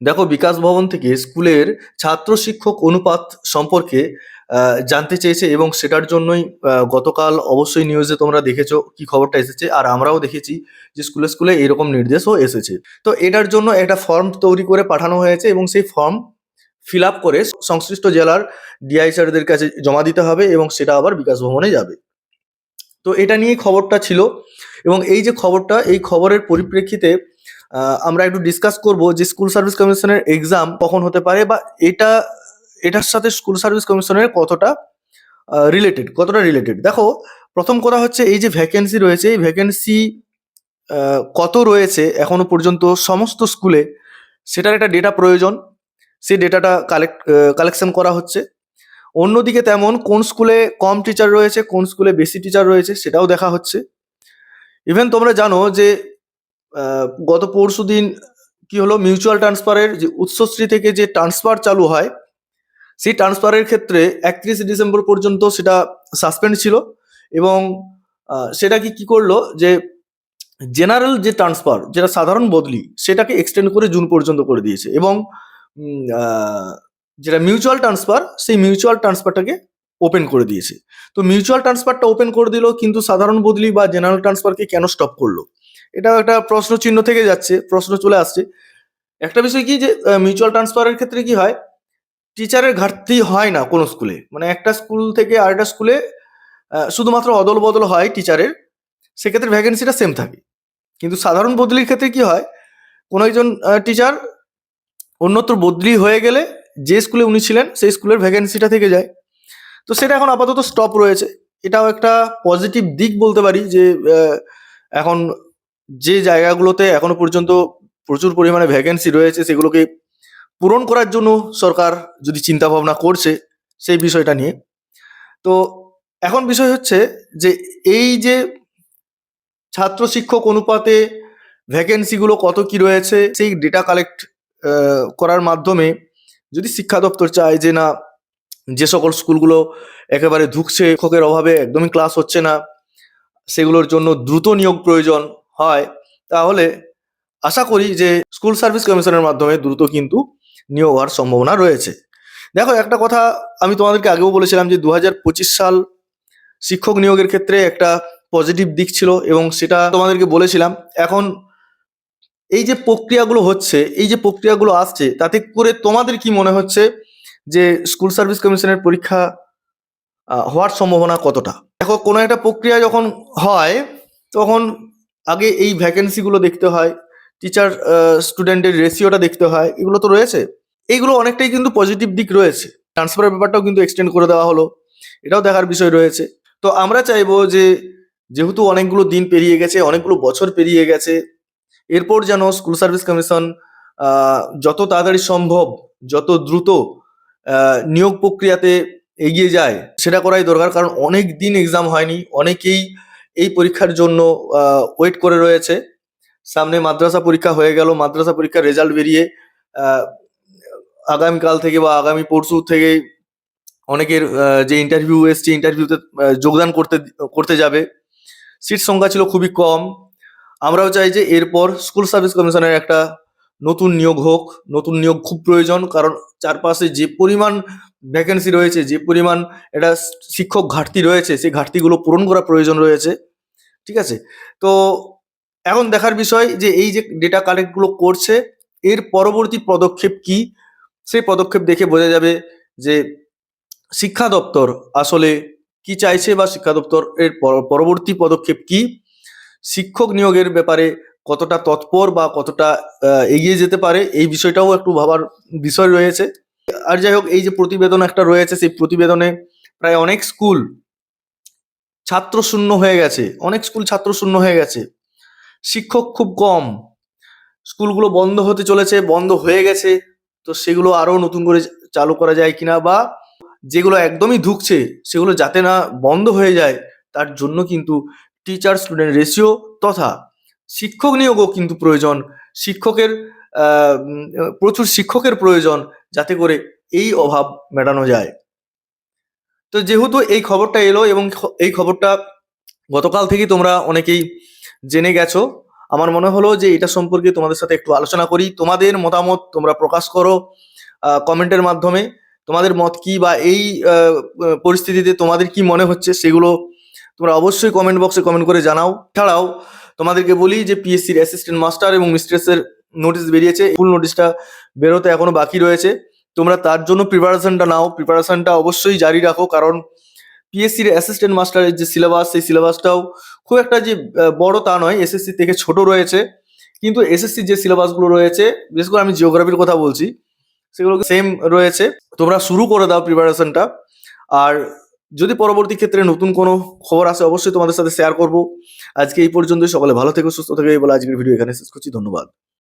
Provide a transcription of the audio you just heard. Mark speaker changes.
Speaker 1: দেখো বিকাশ ভবন থেকে স্কুলের ছাত্র শিক্ষক অনুপাত সম্পর্কে জানতে চেয়েছে এবং সেটার জন্যই গতকাল অবশ্যই নিউজে তোমরা দেখেছ কি খবরটা এসেছে। আর আমরাও দেখেছি যে স্কুলে স্কুলে এরকম নির্দেশও এসেছে। তো এটার জন্য একটা ফর্ম তৈরি করে পাঠানো হয়েছে এবং সেই ফর্ম ফিল আপ করে সংশ্লিষ্ট জেলার ডিআই স্যারদের কাছে জমা দিতে হবে এবং সেটা আবার বিকাশ ভবনে যাবে। তো এটা নিয়ে খবরটা ছিল এবং এই যে খবরটা, এই খবরের পরিপ্রেক্ষিতে আমরা একটু ডিসকাস করব যে স্কুল সার্ভিস কমিশনের এক্সাম কখন হতে পারে বা এটা, এটার সাথে স্কুল সার্ভিস কমিশনের কতটা রিলেটেড কতটা রিলেটেড দেখো, প্রথম কথা হচ্ছে এই যে ভ্যাকেন্সি রয়েছে, এই ভ্যাকেন্সি কত রয়েছে এখনও পর্যন্ত সমস্ত স্কুলে সেটার একটা ডেটা প্রয়োজন। সেই ডেটাটা কালেক্ট কালেকশন করা হচ্ছে। অন্যদিকে তেমন কোন স্কুলে কম টিচার রয়েছে, কোন স্কুলে বেশি টিচার রয়েছে, সেটাও দেখা হচ্ছে। ইভেন তোমরা জানো যে গত পরশু দিন কি হলো মিউচুয়াল ট্রান্সফারের যে উৎসশ্রী থেকে যে ট্রান্সফার চালু হয়, সেই ট্রান্সফারের ক্ষেত্রে একত্রিশে ডিসেম্বর পর্যন্ত সেটা সাসপেন্ড ছিল এবং সেটা কি কি করল যে জেনারেল যে ট্রান্সফার যেটা সাধারণ বদলি, সেটাকে এক্সটেন্ড করে জুন পর্যন্ত করে দিয়েছে এবং যেটা মিউচুয়াল ট্রান্সফার সেই মিউচুয়াল ট্রান্সফারটাকে ওপেন করে দিয়েছে। তো মিউচুয়াল ট্রান্সফারটা ওপেন করে দিল, কিন্তু সাধারণ বদলি বা জেনারেল ট্রান্সফারকে কেন স্টপ করল? এটা একটা প্রশ্ন চিহ্ন থেকে যাচ্ছে, প্রশ্ন চলে আসছে। একটা বিষয় কি যে মিউচুয়াল ট্রান্সফারের ক্ষেত্রে কি হয়? টিচারের ঘাটতি হয় না কোনো স্কুলে মানে একটা স্কুল থেকে আরেকটা স্কুলে শুধুমাত্র অদল বদল হয় টিচারের সেক্ষেত্রে ভ্যাকেন্সিটা সেম থাকে। কিন্তু সাধারণ বদলির ক্ষেত্রে কি হয়? কোনো একজন টিচার অন্যত্র বদলি হয়ে গেলে যে স্কুলে উনি ছিলেন, সেই স্কুলের ভ্যাকেন্সিটা থেকে যায়। তো সেটা এখন আপাতত স্টপ রয়েছে। এটাও একটা পজিটিভ দিক বলতে পারি যে এখন যে জায়গাগুলোতে এখনও পর্যন্ত প্রচুর পরিমাণে ভ্যাকেন্সি রয়েছে, সেগুলোকে পূরণ করার জন্য সরকার যদি চিন্তা ভাবনা করছে, সেই বিষয়টা নিয়ে। তো এখন বিষয় হচ্ছে যে, এই যে ছাত্র শিক্ষক অনুপাতে ভ্যাকেন্সিগুলো কত কি রয়েছে, সেই ডেটা কালেক্ট করার মাধ্যমে যদি শিক্ষা দপ্তর চায় যে না, যে সকল স্কুলগুলো একেবারে ধুকছে, শিক্ষকের অভাবে একদমই ক্লাস হচ্ছে না, সেগুলোর জন্য দ্রুত নিয়োগ প্রয়োজন হয়, তাহলে আশা করি যে স্কুল সার্ভিস কমিশনের মাধ্যমে দ্রুত কিন্তু নিয়োগ হওয়ার সম্ভাবনা রয়েছে। দেখো, একটা কথা আমি তোমাদেরকে আগেও বলেছিলাম যে দু হাজার পঁচিশ সাল শিক্ষক নিয়োগের ক্ষেত্রে একটা পজিটিভ দিক ছিল এবং সেটা তোমাদেরকে বলেছিলাম। এখন এই যে প্রক্রিয়াগুলো হচ্ছে, এই যে প্রক্রিয়াগুলো আসছে, তাতে করে তোমাদের কি মনে হচ্ছে যে স্কুল সার্ভিস কমিশনের পরীক্ষা হওয়ার সম্ভাবনা কতটা? দেখো, কোনো একটা প্রক্রিয়া যখন হয়, তখন আগে এই ভ্যাকেন্সিগুলো দেখতে হয় টিচার স্টুডেন্টের রেশিওটা দেখতে হয়, এগুলো তো রয়েছে। এইগুলো অনেকটাই কিন্তু পজিটিভ দিক রয়েছে। ট্রান্সফারের ব্যাপারটাও কিন্তু এক্সটেন্ড করে দেওয়া হলো। এটাও দেখার বিষয় রয়েছে। তো আমরা চাইব যে, যেহেতু অনেকগুলো দিন পেরিয়ে গেছে, অনেকগুলো বছর পেরিয়ে গেছে, এরপর যেন স্কুল সার্ভিস কমিশন যত তাড়াতাড়ি সম্ভব, যত দ্রুত নিয়োগ প্রক্রিয়াতে এগিয়ে যায়, সেটা করাই দরকার। কারণ অনেক দিন এক্সাম হয়নি, অনেকেই এই পরীক্ষার জন্য ওয়েট করে রয়েছে। সামনে মাদ্রাসা পরীক্ষা হয়ে গেল। মাদ্রাসা পরীক্ষার রেজাল্ট বেরিয়ে আগামীকাল থেকে বা আগামী পরশু থেকে অনেকের যে ইন্টারভিউ এসছে ইন্টারভিউতে যোগদান করতে করতে যাবে। সিট সংখ্যা ছিল খুবই কম। আমরাও চাই যে এরপর স্কুল সার্ভিস কমিশনের একটা নতুন নিয়োগ হোক। নতুন নিয়োগ খুব প্রয়োজন, কারণ চারপাশে যে পরিমাণ ভ্যাকেন্সি রয়েছে, যে পরিমাণ এটা শিক্ষক ঘাটতি রয়েছে, সেই ঘাটতিগুলো পূরণ করা প্রয়োজন রয়েছে। ঠিক আছে? তো এখন দেখার বিষয় যে এই যে ডেটা কালেক্টগুলো করছে, এর পরবর্তী পদক্ষেপ কি? সেই পদক্ষেপ দেখে বোঝা যাবে যে শিক্ষা দপ্তর আসলে কি চাইছে বা শিক্ষা দপ্তর এর পর- পরবর্তী পদক্ষেপ কি? শিক্ষক নিয়োগের ব্যাপারে কতটা তৎপর বা কতটা এগিয়ে যেতে পারে এই বিষয়টাও একটু ভাবার বিষয় রয়েছে। আর যাই হোক, এই যে প্রতিবেদন একটা রয়েছে, সেই প্রতিবেদনে প্রায় অনেক স্কুল ছাত্র শূন্য হয়ে গেছে। অনেক স্কুল ছাত্র শূন্য হয়ে গেছে। শিক্ষক খুব কম। স্কুলগুলো বন্ধ হতে চলেছে, বন্ধ হয়ে গেছে। তো সেগুলো আরও নতুন করে চালু করা যায় কিনা বা যেগুলো একদমই ঢুকছে সেগুলো যাতে না বন্ধ হয়ে যায়, তার জন্য কিন্তু টিচার স্টুডেন্ট রেশিও তথা শিক্ষক নিয়োগও কিন্তু প্রয়োজন। শিক্ষকের প্রচুর শিক্ষকের প্রয়োজন যাতে করে এই অভাব মেটানো যায়। তো যেহেতু এই খবরটা এলো এবং এই খবরটা গতকাল থেকেই তোমরা অনেকেই জেনে গেছো, আমার মনে হলো যে এটা সম্পর্কে তোমাদের সাথে একটু আলোচনা করি। তোমাদের মতামত তোমরা প্রকাশ করো কমেন্টের মাধ্যমে। তোমাদের মত কি বা এই পরিস্থিতিতে তোমাদের কি মনে হচ্ছে সেগুলো তোমরা অবশ্যই কমেন্ট বক্সে কমেন্ট করে জানাও। ছাড়াও তোমাদেরকে বলি যে পিএসসির অ্যাসিস্ট্যান্ট মাস্টার এবং মিস্ট্রেসের নোটিশ বেরিয়েছে। ফুল নোটিশটা বেরোতে এখনও বাকি রয়েছে। তোমরা তার জন্য প্রিপারেশনটা নাও। প্রিপারেশনটা অবশ্যই জারি রাখো, কারণ পিএসসির অ্যাসিস্ট্যান্ট মাস্টারের যে সিলেবাস সেই সিলেবাসটাও খুব একটা যে বড় তা নয় এসএসসি থেকে ছোট রয়েছে। কিন্তু এসএসসির যে সিলেবাসগুলো রয়েছে, বিশেষ করে আমি জিওগ্রাফির কথা বলছি সেগুলো সেম রয়েছে। তোমরা শুরু করে দাও প্রিপারেশনটা আর যদি পরবর্তী ক্ষেত্রে নতুন কোনো খবর আসে, অবশ্যই তোমাদের সাথে শেয়ার করব। আজকে এই পর্যন্তই, সকলে ভালো থেকো, সুস্থ থেকো বলে আজকের ভিডিও এখানে শেষ করছি, ধন্যবাদ।